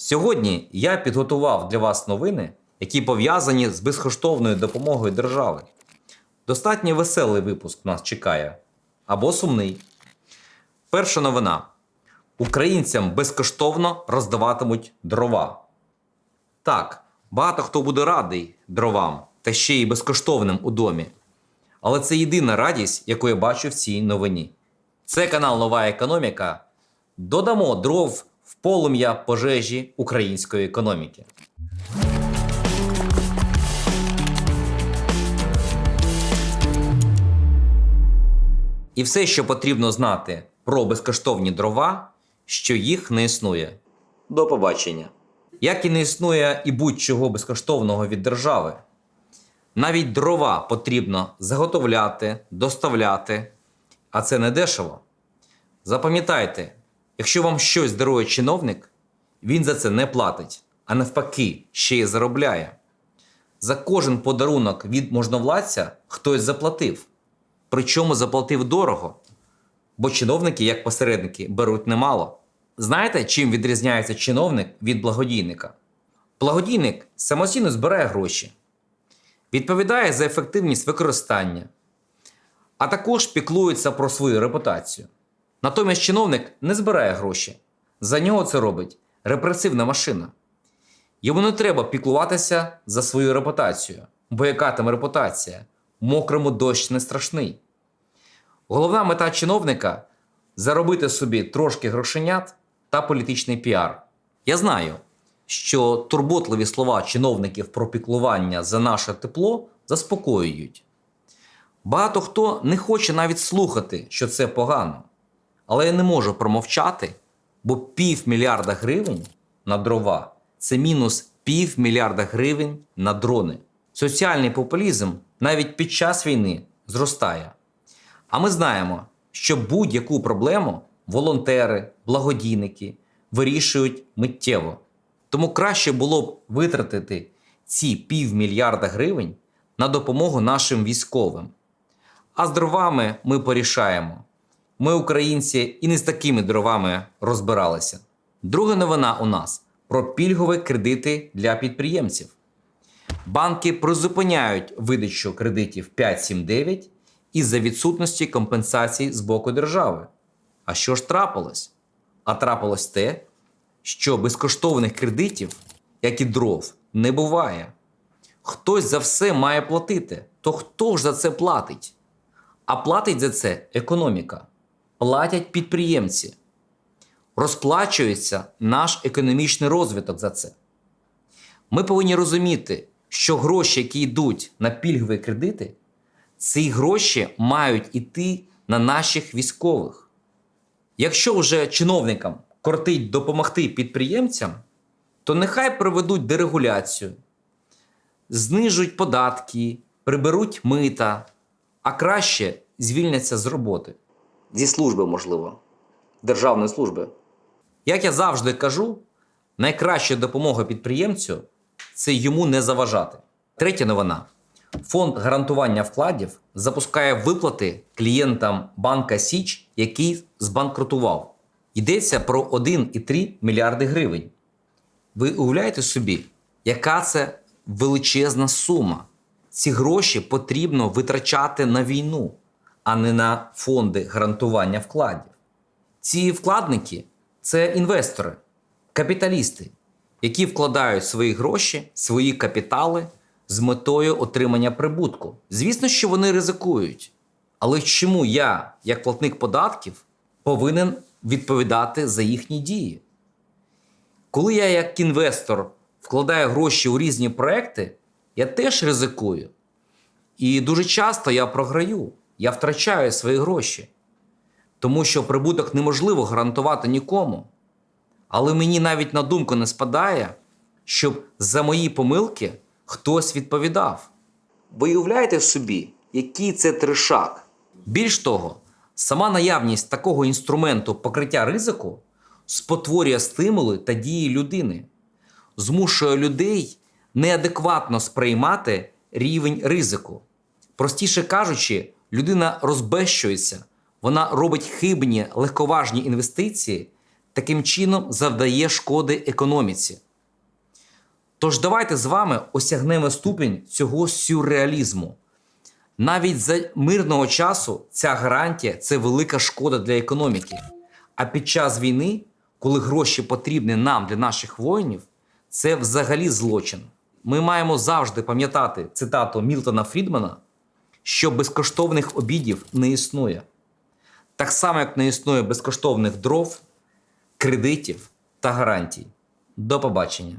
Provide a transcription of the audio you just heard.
Сьогодні я підготував для вас новини, які пов'язані з безкоштовною допомогою держави. Достатньо веселий випуск нас чекає або сумний. Перша новина: українцям безкоштовно роздаватимуть дрова. Так, багато хто буде радий дровам та ще й безкоштовним у домі. Але це єдина радість, яку я бачу в цій новині. Це канал Нова Економіка. Додамо дров в полум'я пожежі української економіки. І все, що потрібно знати про безкоштовні дрова, що їх не існує. До побачення. Як і не існує і будь-чого безкоштовного від держави. Навіть дрова потрібно заготовляти, доставляти, а це не дешево. Запам'ятайте, якщо вам щось дарує чиновник, він за це не платить, а навпаки, ще й заробляє. За кожен подарунок від можновладця хтось заплатив. Причому заплатив дорого, бо чиновники, як посередники, беруть немало. Знаєте, чим відрізняється чиновник від благодійника? Благодійник самостійно збирає гроші, відповідає за ефективність використання, а також піклується про свою репутацію. Натомість чиновник не збирає гроші. За нього це робить репресивна машина. Йому не треба піклуватися за свою репутацію, бо яка там репутація? Мокрому дощ не страшний. Головна мета чиновника заробити собі трошки грошенят та політичний піар. Я знаю, що турботливі слова чиновників про піклування за наше тепло заспокоюють. Багато хто не хоче навіть слухати, що це погано. Але я не можу промовчати, бо півмільярда гривень на дрова це мінус півмільярда гривень на дрони. Соціальний популізм навіть під час війни зростає. А ми знаємо, що будь-яку проблему волонтери, благодійники вирішують миттєво. Тому краще було б витратити ці півмільярда гривень на допомогу нашим військовим. А з дровами ми порішаємо. Ми, українці, і не з такими дровами розбиралися. Друга новина у нас про пільгові кредити для підприємців. Банки призупиняють видачу кредитів 5-7-9 із-за відсутності компенсацій з боку держави. А що ж трапилось? А трапилось те, що безкоштовних кредитів, як і дров, не буває. Хтось за все має платити. То хто ж за це платить? А платить за це економіка, платять підприємці. Розплачується наш економічний розвиток за це. Ми повинні розуміти, що гроші, які йдуть на пільгові кредити, ці гроші мають іти на наших військових. Якщо вже чиновникам кортить допомогти підприємцям, то нехай проведуть дерегуляцію, знижують податки, приберуть мита, а краще звільняться з роботи. Зі служби, можливо, державної служби. Як я завжди кажу, найкраща допомога підприємцю це йому не заважати. Третя новина. Фонд гарантування вкладів запускає виплати клієнтам банка Січ, який збанкрутував. Йдеться про 1,3 мільярди гривень. Ви уявляєте собі, яка це величезна сума? Ці гроші потрібно витрачати на війну, а не на фонди гарантування вкладів. Ці вкладники це інвестори, капіталісти, які вкладають свої гроші, свої капітали з метою отримання прибутку. Звісно, що вони ризикують. Але чому я, як платник податків, повинен відповідати за їхні дії? Коли я, як інвестор, вкладаю гроші у різні проекти, я теж ризикую. І дуже часто я програю, я втрачаю свої гроші. Тому що прибуток неможливо гарантувати нікому. Але мені навіть на думку не спадає, щоб за мої помилки хтось відповідав. Ви уявляєте собі, який це трешак? Більш того, сама наявність такого інструменту покриття ризику спотворює стимули та дії людини, змушує людей неадекватно сприймати рівень ризику. Простіше кажучи, людина розбещується, вона робить хибні легковажні інвестиції таким чином завдає шкоди економіці. Тож давайте з вами осягнемо ступінь цього сюрреалізму. Навіть за мирного часу ця гарантія це велика шкода для економіки. А під час війни, коли гроші потрібні нам для наших воїнів, це взагалі злочин. Ми маємо завжди пам'ятати цитату Мілтона Фрідмана, що безкоштовних обідів не існує. Так само, як не існує безкоштовних дров, кредитів та гарантій. До побачення!